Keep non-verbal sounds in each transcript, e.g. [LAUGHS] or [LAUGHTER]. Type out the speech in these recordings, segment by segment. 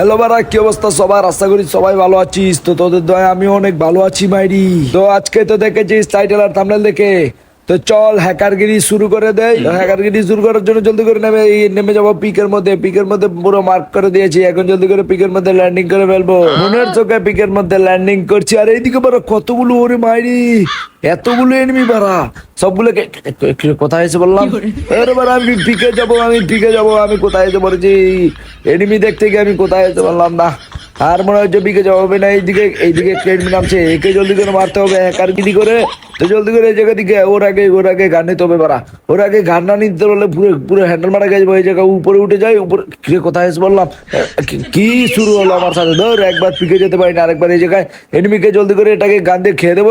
Hello বারা কি অবস্থা সবার? আশা করি সবাই ভালো আছিস। তো তোদের দয়া আমি অনেক ভালো আছি মাইরি। তো আজকে তো দেখেছিস টাইটেল আর থামনেল দেখে। তো চল হ্যাকারগিরি শুরু করে দেয় হ্যাকারগিরি শুরু করার জন্য জলদি করে নেমে নেমে যাব পিকের মধ্যে। পিকের মধ্যে পুরো মার্ক করে দিয়েছি। এখন জলদি করে পিকের মধ্যে ল্যান্ডিং করে ফেলব। মনের চোখে পিকের মধ্যে ল্যান্ডিং করছি। আর এইদিকে বারা কতগুলো ওরে মাইরি। এতগুলো এনিমি বারা সবগুলো কে- কে- কে- কে- কোথায় এসে বললাম? বারা আমি পিকে যাব আমি পিকে যাব আমি কোথায় এসে বলেছি এনিমি দেখতে গিয়ে আমি কোথায় এসে বললাম না আর মনে হচ্ছে বিকে যাওয়া হবে না এইদিকে এইদিকে ট্রেডমি নামছে? একে জলদি করে মারতে হবে হ্যাকার গিরি করে? তো জলদি করে এই জায়গা দিকে ওর আগে ওর আগে গান নিতে হবে বারা ওর আগে গান না নিতে পারলে পুরো পুরো হ্যান্ডেল মারা গেছে ওই জায়গা উপরে উঠে যায় উপরে কি কোথায় এসে বললাম? কি- কি শুরু হলো আমার সাথে? ধর একবার পিকে যেতে পারি না আরেকবার এই জায়গায় এনিমিকে জলদি করে এটাকে গান দিয়ে খেয়ে দেবো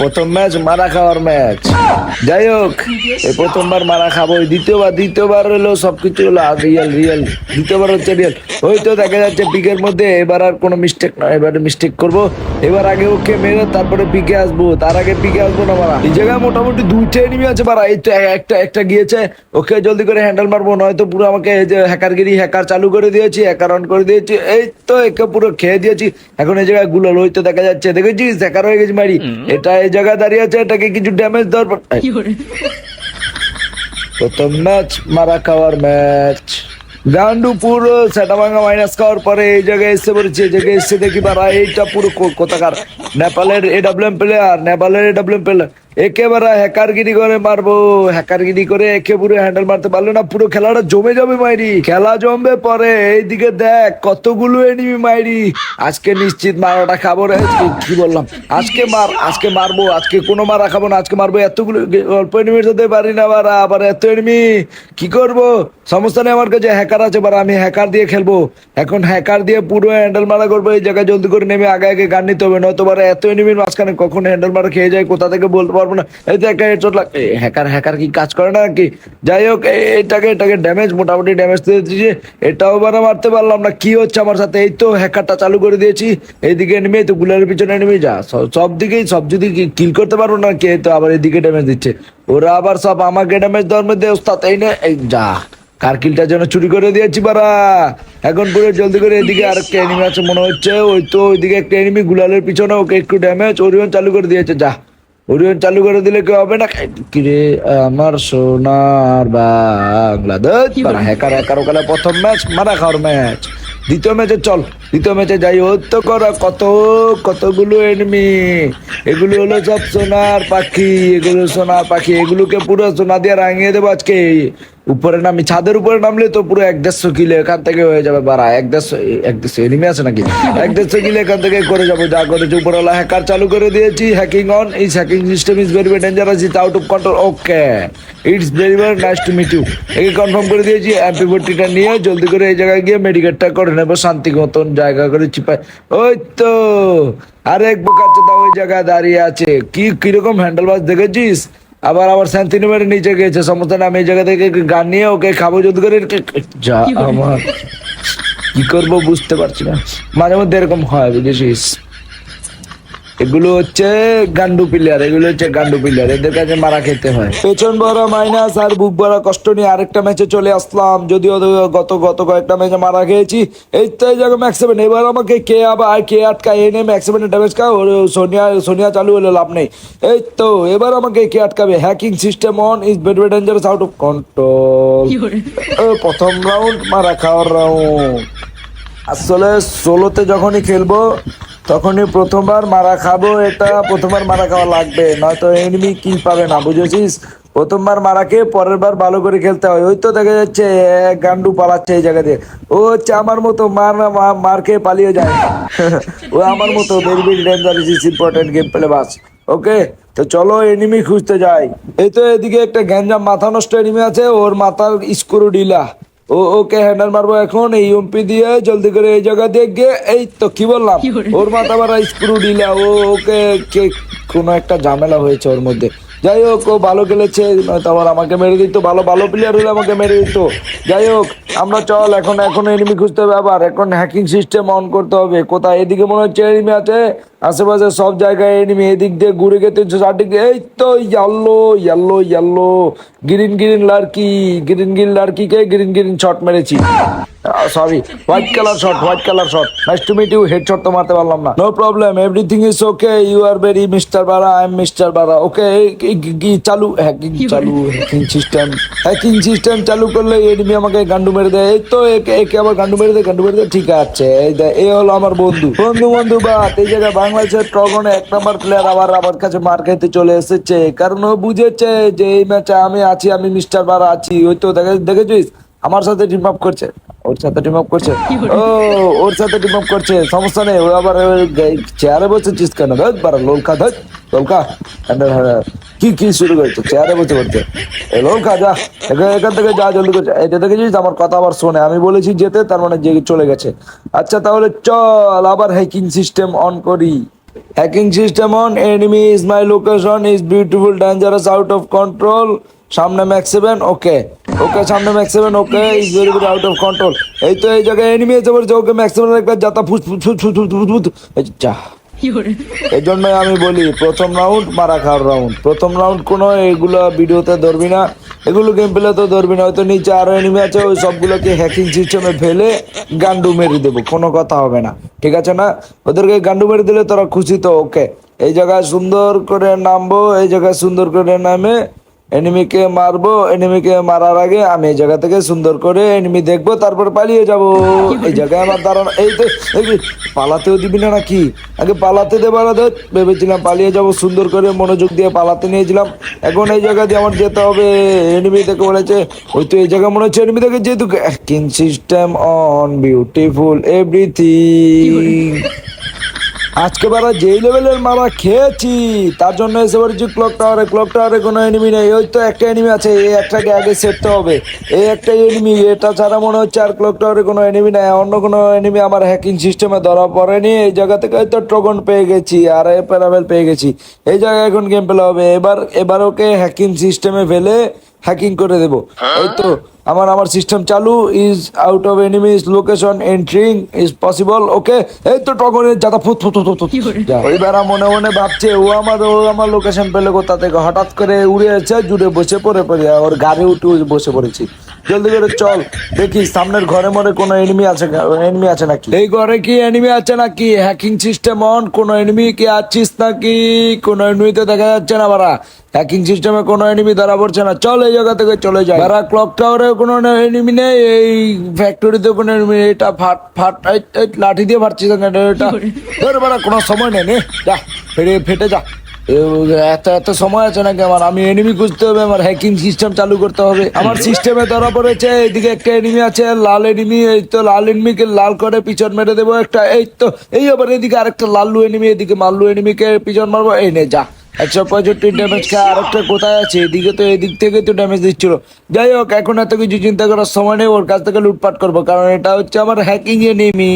প্রথম ম্যাচ মারা খাওয়ার ম্যাচ। যাই হোক এই প্রথমবার মারা খাব দ্বিতীয়বার দ্বিতীয়বার হলো সবকিছু হলো রিয়েল রিয়েল দ্বিতীয়বার হচ্ছে রিয়েল ওই তো দেখা যাচ্ছে পিকের মধ্যে এবার আর কোনো মিস্টেক নয় এবারে মিস্টেক করব। এবার আগে ওকে মেরে তারপরে পিকে আসব, তার আগে পিকে আসব না মারা। এই জায়গায় মোটামুটি দুইটা এনিমি আছে মারা, এই তো একটা একটা গিয়েছে, ওকে জলদি করে হ্যান্ডেল মারবো, নয়তো পুরো আমাকে এই যে হ্যাকারগিরি হ্যাকার চালু করে দিয়েছি হ্যাকার অন করে দিয়েছি, এই তো একে পুরো খেয়ে দিয়েছি। এখন এই জায়গায়গুলো ওই তো দেখা যাচ্ছে, দেখেছিস? হ্যাকার হয়ে গেছি মারি। এটা এই জায়গায় দাঁড়িয়ে আছে এটাকে কিছু ড্যামেজ দেওয়ার পর- প্রথম ম্যাচ মারা খাওয়ার ম্যাচ গান্ডু পুরো সেটা ভাঙা মাইনাস খাওয়ার পরে এই জায়গায় এসে পড়েছে এই জায়গায় এসে দেখি বারা এইটা পুরো কোথাকার? নেপালের এডাব্লিউএম প্লেয়ার নেপালের এডাব্লিউএম প্লেয়ার একেবারে হ্যাকারগিরি করে মারবো। হ্যাকারগিরি করে একে পুরো হ্যান্ডেল মারতে পারল না, পুরো খেলাটা জমে যাবে মাইরি। খেলা জমবে পরে, এইদিকে দেখ, কতগুলো এনিমি মাইরি। আজকে নিশ্চিত মারাটা খাব রে, কি- বললাম? আজকে মার, আজকে মারবো, আজকে কোনো মারা খাব না, আজকে মারবো এতগুলো, অল্প এনিমির সাথে পারি না বারা আবার এত এনিমি কি করব? সমস্যা নেই আমার কাছে হ্যাকার আছে বারা আমি হ্যাকার দিয়ে খেলব। এখন হ্যাকার দিয়ে পুরো হ্যান্ডেল মারা করব, এই জায়গায় জলদি করে নেমে আগে আগে গান নিতে হবে, নয়তো বারা এত এনিমির মাঝখানে কখন হ্যান্ডেল মারা খেয়ে যায়, কোথা থেকে বলতে পারব না। এই তো একটা হেডশট লাগ হ্যাকার হ্যাকার কি কাজ করে না কি যাই হোক এটাকে এটাকে ড্যামেজ মোটামুটি ড্যামেজ দিয়ে দিয়েছি এটাও বারা মারতে পারলাম না। কি হচ্ছে আমার সাথে? এই তো হ্যাকারটা চালু করে দিয়েছি। এইদিকে নেমে তো গুলারের পিছনে নেমে যা, সব- দিকেই, সব যদি কিল করতে পারব না, কে তো আবার এদিকে ড্যামেজ দিচ্ছে। ওরা আবার সব আমাকে ড্যামেজ দেওয়ার মধ্যে ওস্তাদ, এই না, এই যা কারকিলটা যেন চুরি করে দিয়েছি বারা। এখন পুরো জলদি করে এদিকে আরেকটা এনিমি আছে মনে হচ্ছে। ওই তো ওইদিকে একটা এনিমি গুলালের পিছনে ওকে একটু ড্যামেজ ওরিয়ন চালু করে দিয়েছে, যা। ওরিয়ন চালু করে দিলে কি হবে না? কিরে আমার সোনার বাংলাদেশ। হ্যাকার হ্যাকার ওখানে প্রথম ম্যাচ মারা খাওয়ার ম্যাচ দ্বিতীয় ম্যাচে চল। দ্বিতীয় ম্যাচে যাই হত্য তো করা কত কতগুলো এনমি এগুলো হলো সব সোনার পাখি এগুলো সোনার পাখি এগুলোকে পুরো সোনা দিয়ে রাঙিয়ে দেবো আজকে। উপরে নামি, ছাদের উপরে নামলে তো পুরো এক দেড়শো কিলো এখান থেকে হয়ে যাবে বাড়া। এক দেড়শো এক দেড়শো এনিমি আছে নাকি? এক দেড়শো কিলো এখান থেকে করে যাব, যা করেছে, উপরওয়ালা হ্যাকার চালু করে দিয়েছি hacking on is hacking system is very dangerous it out of control okay it's very very nice to meet you একে কনফার্ম করে দিয়েছি এমপি ফোর্টিটা নিয়ে জলদি করে এই জায়গায় গিয়ে মেডিকেটটা করে নেব শান্তি মতন জায়গা করে চিপাই ওই তো, আরেক বোকাচ্ছে তা ওই জায়গায় দাঁড়িয়ে আছে। কি, কীরকম হ্যান্ডেল বাস দেখেছিস? আবার আবার স্যান্তিনিমের নিচে গেছে সমস্ত আমি এই জায়গা থেকে গান নিয়ে ওকে খাব যদি করে? যা আমার। কি করব বুঝতে পারছি না। মাঝে মধ্যে এরকম হয় বুঝেছিস? এগুলো হচ্ছে গান্ডু প্লেয়ার এগুলো হচ্ছে গান্ডু প্লেয়ার এদের কাছে মারা খেতে হয়। পেছন বড় মাইনাস আর বুক বড় কষ্ট নিয়ে আরেকটা ম্যাচে চলে আসলাম। যদিও গত গত কয়েকটা ম্যাচে মারা খেয়েছি। এই তো এই জায়গায় ম্যাক্স সেভেন এবার আমাকে কে আবার কে আটকায়? এনে ম্যাক্স সেভেনের ড্যামেজ খাও ওর সোনিয়া সোনিয়া চালু হলে লাভ নেই। এই তো এবার আমাকে কে আটকাবে? Hacking system on is very very dangerous out of control প্রথম রাউন্ড মারা খাওয়ার রাউন্ড আসলে ষোলোতে যখনই খেলব তখনই প্রথমবার মারা খাব, এটা প্রথমবার মারা খাওয়া লাগবে, নয়তো এনিমি কিল পাবে না, বুঝেছিস? প্রথমবার মারা খেয়ে পরের বার ভালো করে খেলতে হয়, ওই তো দেখা যাচ্ছে এক গান্ডু পালাচ্ছে এই জায়গা দিয়ে ও হচ্ছে আমার মতো, মার মার খেয়ে পালিয়ে যায়। [LAUGHS] ও আমার মতো very very dangerous is important game play bus. Okay, তো চলো এনিমি খুঁজতে যাই। এই তো এদিকে একটা গ্যাঞ্জাম, মাথা নষ্ট এনিমি আছে, ওর মাথার স্ক্রু ডিলা ও ওকে হ্যান্ডেল মারবো এখন এই এমপি দিয়ে জলদি করে এই জায়গা দিয়ে গিয়ে এই তো কি বললাম? ওর মাথা মারা স্ক্রু ডিলা ও ওকে কে কোনো একটা ঝামেলা হয়েছে ওর মধ্যে। যাই হোক ও ভালো খেলেছে নয়তো আবার আমাকে মেরে দিত ভালো ভালো প্লেয়ার হলে আমাকে মেরে দিত। যাই হোক আমরা চল এখন এখন এনিমি খুঁজতে হবে আবার এখন হ্যাকিং সিস্টেম অন করতে হবে। কোথায়? এদিকে মনে হচ্ছে এনিমি আছে। আশেপাশে সব জায়গায় এনিমি এদিক দিয়ে ঘুরে গেতে চারদিক দিয়ে এই তো yellow yellow yellow green green লার্কি green green লার্কিকে গ্রিন গ্রিন শট মেরেছি। Sorry white colour shot white colour shot nice to meet you head shot তো মারতে পারলাম না। No problem everything is okay you are very mister বারা I am mister বারা okay কি চালু হ্যাকিং চালু হ্যাকিং সিস্টেম হ্যাকিং সিস্টেম চালু করলে এনিমি আমাকে গান্ডু মেরে দেয়। এই তো একে একে আবার গান্ডু মেরে দেয় গান্ডু মেরে দেয় ঠিক আছে। এই হলো আমার বন্ধু। বন্ধু বন্ধু বাত এই জায়গায় বাংলাদেশের ট্রগনে এক নম্বর প্লেয়ার আবার আমার কাছে মার খাইতে চলে এসেছে। কারণ ও বুঝেছে যে এই ম্যাচে আমি আছি, আমি মিস্টার বার আছি। ওই তো দেখে দেখেছিস? আমার সাথে টিম আপ করছে। ওর সাথে টিম আপ করছে। ও ওর সাথে টিম আপ করছে। সমস্যা নেই। ও আবার চেয়ারে বসে বসেছিস কেন ধর বারা লোলকা ধর লোলকা হ্যাঁ, কি কি শুরু করেছে? চেয়ারে বসে করছে লোলকা যা। এখান থেকে যা জলদি করে এটা দেখেছিস আমার কথা আবার শোনে। আমি বলেছি যেতে তার মানে যে চলে গেছে। আচ্ছা তাহলে চল আবার হ্যাকিং সিস্টেম অন করি। Hacking system on enemy is my location is beautiful dangerous out of control সামনে ম্যাক্স সেভেন ওকে ওকে সামনে max seven okay is very very out of control এই তো এই জায়গায় এনিমি এসে পড়েছে ওকে ম্যাক্স সেভেন একবার যাতা ফুস ফুস ফুস ফুস ফুস ফুস। ফুস এই যা এই জন্যই আমি বলি প্রথম রাউন্ড মারা খাওয়ার রাউন্ড প্রথম রাউন্ড কোনো এগুলো ভিডিওতে ধরবি না। এগুলো গেম প্লে তো ধরবি না। হয়তো নিচে আরও এনিমি আছে ওই সবগুলোকে হ্যাকিং সিস্টেমে ফেলে গান্ডু মেরে দেবো। কোনো কথা হবে না। ঠিক আছে না? ওদেরকে গান্ডু মেরে দিলে তোরা খুশি তো ওকে এই জায়গায় সুন্দর করে নামবো এই জায়গায় সুন্দর করে নামে এনিমিকে মারবো, এনিমিকে মারার আগে আমি এই জায়গা থেকে সুন্দর করে এনিমি দেখব, তারপর পালিয়ে যাব। এই জায়গায় আমার দাঁড়ানো এই তো পালাতেও দিবি না নাকি? আগে পালাতে দে পালাতে ভেবেছিলাম পালিয়ে যাব, সুন্দর করে মনোযোগ দিয়ে পালাতে নিয়েছিলাম। এখন এই জায়গা দিয়ে আমার যেতে হবে। এনিমি দেখে বলেছে, ওই তো এই জায়গা মনে হচ্ছে এনিমি দেখে যেহেতু সিস্টেম অন বিউটিফুল এভরিথিং আজকে বারা যেই লেভেলের মারা খেয়েছি তার জন্য এসে পড়েছি ক্লক টাওয়ারে ক্লক টাওয়ারে কোনো এনিমি নেই। ওই তো একটা এনিমি আছে এই একটাকে আগে সেরতে হবে। এই একটা এনিমি এটা ছাড়া মনে হচ্ছে আর ক্লক টাওয়ারে কোনো এনিমি নেই। অন্য কোনো এনিমি আমার হ্যাকিং সিস্টেমে ধরা পড়েনি। এই জায়গা থেকে হয়তো ট্রগন পেয়ে গেছি আর এ প্যারাভেল পেয়ে গেছি। এই জায়গায় এখন গেম পেলে হবে। এবার এবার ওকে হ্যাকিং সিস্টেমে ফেলে হ্যাকিং করে দেবো। এই তো আমার আমার সিস্টেম চালু is out of enemies location entering is possible okay এই তো টগনের যাতা ফুত ফুত ফুত ওই বেড়া মনে মনে ভাবছে ও আমার ও আমার লোকেশন পেলে কোথা থেকে? হঠাৎ করে উড়ে এসে জুড়ে বসে পড়ে পড়ে ওর গাড়ি উঠে বসে পড়েছি। জলদি করে চল। দেখি সামনের ঘরে মনে কোনো এনিমি আছে এনিমি আছে নাকি? এই ঘরে কি এনিমি আছে নাকি? হ্যাকিং সিস্টেম অন কোনো এনিমি কি আছিস নাকি? কোনো এনিমি তো দেখা যাচ্ছে না বারা হ্যাকিং সিস্টেমে কোনো এনিমি ধরা পড়ছে না। চল এই জায়গা থেকে চলে যায় বারা ক্লক টাওয়ারে কোনো এনিমি নেই। এই ফ্যাক্টরিতে কোনো এনিমি এটা ফাট ফাট লাঠি দিয়ে ফাটছিস না এটা ধর বারা কোনো সময় নেই নে যা ফেটে ফেটে যা। এত এত সময় আছে নাকি আমার? আমি এনিমি খুঁজতে হবে, আমার হ্যাকিং সিস্টেম চালু করতে হবে। আমার সিস্টেমে ধরা পড়েছে এদিকে একটা এনিমি আছে, লাল এনিমি এই তো লাল এনিমিকে লাল করে পিছন মেরে দেবো একটা, এই তো, এই আবার এদিকে আরেকটা লাল্লু এনিমি এদিকে মাল্লু এনিমিকে পিছন মারবো, এই নে, যা। একশো পঁয়ষট্টি ড্যামেজ খায়, আরেকটা কোথায় আছে? এদিকে তো এদিক থেকে তো ড্যামেজ দিচ্ছিল। যাই হোক, এখন এত কিছু চিন্তা করার সময় নেই, ওর কাছ থেকে লুটপাট করব, কারণ এটা হচ্ছে আমার হ্যাকিং এনিমি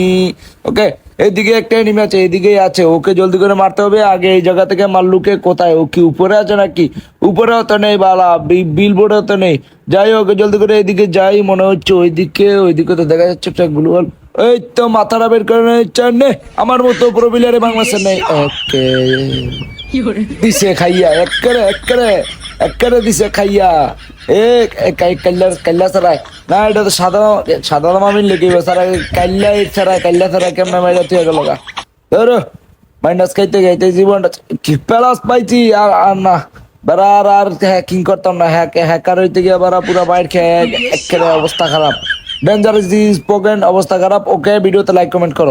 ওকে এদিকে একটা এনিমি আছে, এদিকেই আছে, ওকে জলদি করে মারতে হবে, আগে এই জায়গা থেকে মাল্লুকে কোথায়? ও কি উপরে আছে নাকি? উপরেও তো নেই বালা, বিল বোর্ডেও তো নেই। যাই হোক জলদি করে এদিকে যাই, মনে হচ্ছে ওইদিকে ওইদিকে তো দেখা যাচ্ছে গ্লুয়াল এই তো মাথাটা বের করে নিচ্ছে নে, আমার মতো প্রবিলারে বাংলাদেশে নেই। ওকে দিছে খাইয়া একবারে একবারে একবারে দিছে খাইয়া। এ কাল্লা কাল্লা সারাই না, এটা তো সাদা মামিন লেগে সারা কাল্লা ছাড়া কাল্লা ছাড়া কেমন মাইরা তুই গেল গা মাইনাস খাইতে খাইতে জীবনটা কি প্যালাস পাইছি, আর আর না। বেড়া, আর আর হ্যাকিং করতাম না হ্যাক হ্যাকার হইতে গিয়ে বেড়া পুরো বাইর খেয়ে অবস্থা খারাপ। ডেঞ্জারাস স্পোকেন অবস্থা খারাপ। ওকে ভিডিওতে লাইক কমেন্ট করো।